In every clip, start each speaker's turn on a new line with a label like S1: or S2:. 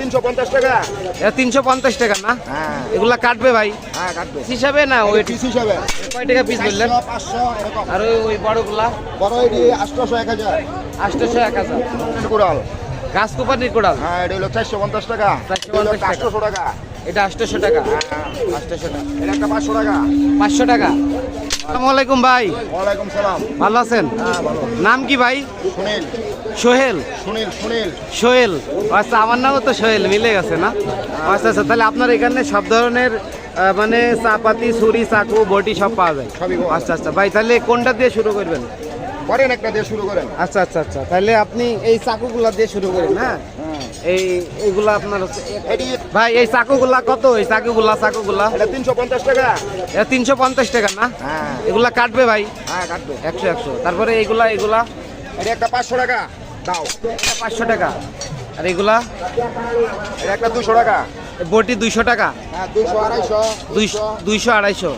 S1: তিনশো পঞ্চাশ টাকা।
S2: পঞ্চাশ না?
S1: হ্যাঁ।
S2: এগুলা কাটবে ভাই?
S1: হ্যাঁ
S2: হিসাবে না ওই
S1: হিসাবে?
S2: কয় টাকা পিস বললেন? আর ওই বড়গুলা?
S1: বড় এটি এক হাজার।
S2: আটশোশো এক হাজার।
S1: কুড়াল।
S2: গাছ কোপানির কোড়াল?
S1: হ্যাঁ এটা হলো চারশো পঞ্চাশ টাকা।
S2: 450 টাকা।
S1: আটশোশো টাকা।
S2: এটা আটশোশো টাকা। আটশোশো টাকা।
S1: এটা একটা পাঁচশো টাকা।
S2: পাঁচশো টাকা। আসসালামু আলাইকুম ভাই।
S1: ওয়ালাইকুম সালাম।
S2: ভালো আছেন?
S1: হ্যাঁ
S2: নাম কি ভাই?
S1: সুনীল।
S2: সোহেল।
S1: সুনীল সুনীল।
S2: সোহেল। আচ্ছা আমার নামও তো সোহেল মিলে গেছে না? আচ্ছা আচ্ছা তাহলে আপনার এখানে সব ধরনের মানে চাপাতি ছুরি চাকু বটি সব পাওয়া যায়? আচ্ছা আচ্ছা ভাই তাহলে কোনটা দিয়ে শুরু করবেন?
S1: করেন একটা দিয়ে শুরু করেন।
S2: আচ্ছা আচ্ছা আচ্ছা তাহলে আপনি এই চাকুগুলা দিয়ে শুরু করেন হ্যাঁ? এই আপনার হচ্ছে ভাই এই চাকুগুলা কত? এই চাকুগুলা চাকুগুলা?
S1: তিনশো পঞ্চাশ টাকা।
S2: এটা তিনশো পঞ্চাশ টাকা না?
S1: হ্যাঁ।
S2: এগুলা কাটবে ভাই?
S1: হ্যাঁ কাটবে।
S2: একশো একশো। তারপরে এইগুলা এগুলা?
S1: এটা একটা পাঁচশো টাকা। দাও।
S2: এটা পাঁচশো টাকা। আর এগুলা?
S1: এটা একটা দুশো টাকা।
S2: বটি দুইশো টাকা?
S1: হ্যাঁ
S2: দুইশো আড়াইশো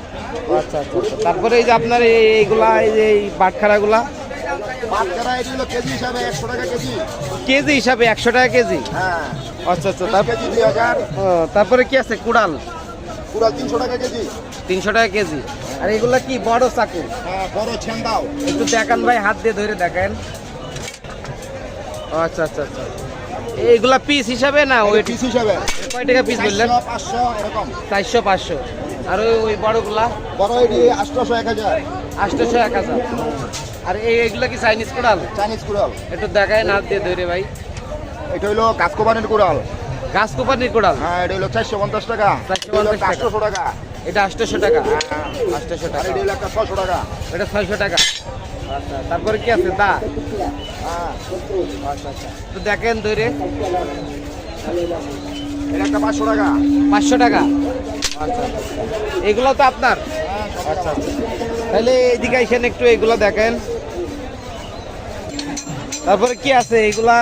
S2: আচ্ছা আচ্ছা আচ্ছা। তারপরে এই যে আপনার এই এইগুলা এই যে বাটখারাগুলা?
S1: কেজি হিসাবে একশো টাকা কেজি।
S2: কেজি হিসাবে একশো টাকা কেজি?
S1: হ্যাঁ।
S2: আচ্ছা আচ্ছা তারপর কি আছে? কুড়াল।
S1: পুরো তিনশো টাকা কেজি।
S2: তিনশো টাকা কেজি। আর এগুলা কি বড় চাকু?
S1: হ্যাঁ বড় ছেন্দাও।
S2: একটু দেখান ভাই হাত দিয়ে ধরে দেখেন। আচ্ছা আচ্ছা আচ্ছা। এইগুলা পিস হিসাবে না ওই
S1: পিস হিসাবে।
S2: কয় টাকা পিস বললেন?
S1: চারশো, পাঁচশো এরকম।
S2: চারশো পাঁচশো। আর ওই বড়গুলা?
S1: বড় এটি এক হাজার।
S2: আটশোশো এক হাজার। আর এই এইগুলা কি চাইনিজ কুড়াল?
S1: চাইনিজ কুড়াল।
S2: একটু দেখায় হাত দিয়ে ধরে ভাই।
S1: এটা হলো কাসকোবানের কুড়াল।
S2: গাছ কুড়াল?
S1: হ্যাঁ এটা হলো চারশো পঞ্চাশ টাকা
S2: 450 টাকা।
S1: আটশোশো টাকা।
S2: এটা আটশোশো টাকা।
S1: হ্যাঁ
S2: আটশোশো টাকা।
S1: এটা হলো একটা ছশো টাকা।
S2: এটা ছয়শো টাকা। আচ্ছা তারপরে কি আছে? দা।
S1: হ্যাঁ।
S2: আচ্ছা আচ্ছা। তো দেখেন ধরে।
S1: এটা একটা পাঁচশো টাকা।
S2: পাঁচশো টাকা। আচ্ছা এগুলো তো আপনার?
S1: হ্যাঁ
S2: আচ্ছা আচ্ছা। তাহলে এইদিকে এসেন একটু এগুলো দেখেন। তারপরে কি আছে? এগুলা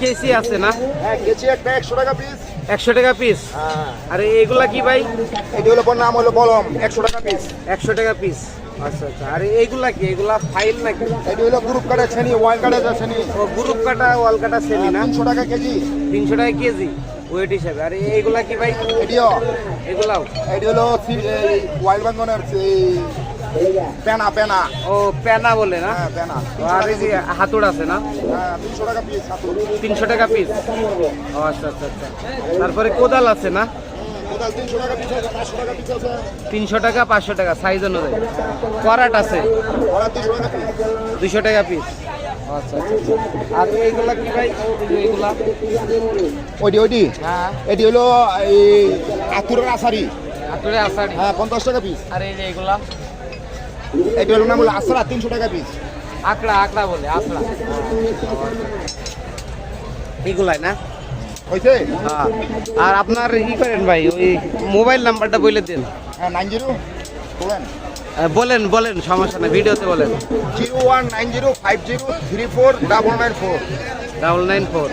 S2: কেসি আছে না?
S1: হ্যাঁ একটা একশো টাকা পিস
S2: একশো টাকা পিস
S1: হ্যাঁ।
S2: আর এগুলা কি ভাই?
S1: এটি হলো নাম হলো বলম একশো টাকা পিস
S2: একশো টাকা পিস আচ্ছা আচ্ছা। আর এইগুলা কি? এগুলা ফাইল নাকি?
S1: এটি হলো গ্রুপ কাটা শ্রেণি ওয়াইন কাটা
S2: ও গ্রুপ কাটা ওয়াল কাটা সেমি না?
S1: তিনশো টাকা কেজি।
S2: তিনশো টাকা কেজি। ওয়েট হিসাবে। আর এইগুলা কি ভাই?
S1: এটিও
S2: এগুলাও?
S1: এটি হলো ওয়াইল্ড বাঙ্গনের পেনা পেনা।
S2: ও পেনা বলে না?
S1: পেনা।
S2: আর এই যে হাতুড় আছে না?
S1: হ্যাঁ তিনশো টাকা পিস
S2: তিনশো টাকা পিস ও আচ্ছা আচ্ছা আচ্ছা। তারপরে কোদাল আছে না?
S1: তিনশো টাকা পাঁচশো টাকা
S2: সাইজ অনুযায়ী। করাট আছে? দুশো টাকা পিস আচ্ছা আচ্ছা আচ্ছা। আর এইগুলা কি ভাই? এইগুলা?
S1: ওইটি ওইটি?
S2: হ্যাঁ।
S1: এটি হলো এই আতুরের আসারি
S2: হাতুড়ে আষাঢ়ি
S1: হ্যাঁ পঞ্চাশ টাকা পিস
S2: আর এই যে এগুলা
S1: এটি হলো নাম হলো আসরা তিনশো টাকা পিস
S2: আকড়া আকড়া বলে আকড়া এগুলাই না?
S1: হয়েছে
S2: হ্যাঁ। আর আপনার ই করেন ভাই ওই মোবাইল নাম্বারটা বলে দিন।
S1: হ্যাঁ নাইন জিরো
S2: বলেন বলেন সমস্যা নেই ভিডিওতে বলেন।
S1: Zero one nine zero five zero three four double nine four.
S2: Double nine four.